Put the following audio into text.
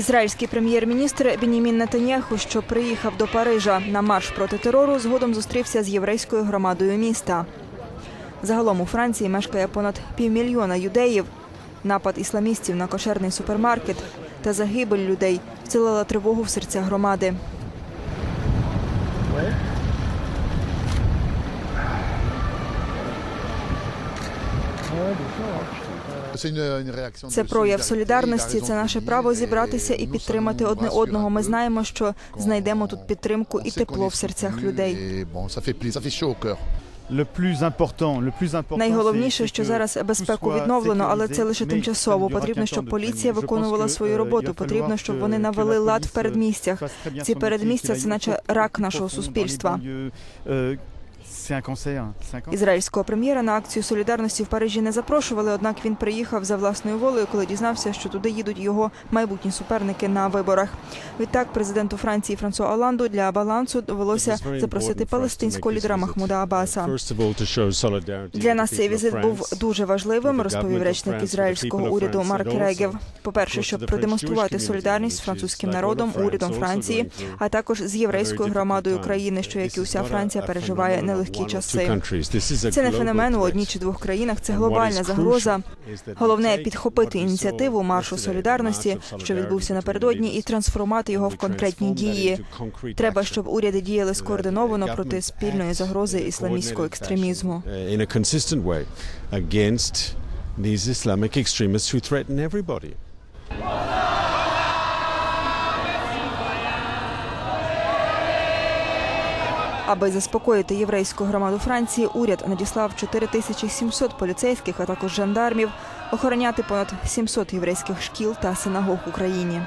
Ізраїльський прем'єр-міністр Бенімін Нетаньяху, що приїхав до Парижа на марш проти терору, згодом зустрівся з єврейською громадою міста. Загалом у Франції мешкає понад півмільйона юдеїв. Напад ісламістів на кошерний супермаркет та загибель людей вцілила тривогу в серцях громади. Це прояв солідарності. Це наше право зібратися і підтримати одне одного. Ми знаємо, що знайдемо тут підтримку і тепло в серцях людей. Найголовніше, що зараз безпеку відновлено, але це лише тимчасово. Потрібно, щоб поліція виконувала свою роботу. Потрібно, щоб вони навели лад в передмістях. Ці передмістя це наче рак нашого суспільства. Ізраїльського прем'єра на акцію солідарності в Парижі не запрошували, однак він приїхав за власною волею, коли дізнався, що туди їдуть його майбутні суперники на виборах. Відтак, президенту Франції Франсуа Оланду для балансу довелося запросити палестинського лідера Махмуда Аббаса. Для нас цей візит був дуже важливим, розповів речник ізраїльського уряду Марк Регев. По перше, щоб продемонструвати солідарність з французьким народом, урядом Франції, а також з єврейською громадою країни, що як і уся Франція переживає нелегкі часи. Це не феномен у одній чи двох країнах. Це глобальна загроза. Головне підхопити ініціативу маршу солідарності, що відбувся напередодні, і трансформувати його в конкретні дії. Треба, щоб уряди діяли скоординовано проти спільної загрози ісламістського екстремізму. against these Islamic extremists who threaten everybody. Аби заспокоїти єврейську громаду Франції, уряд надіслав 4700 поліцейських, а також жандармів охороняти понад 700 єврейських шкіл та синагог в Україні.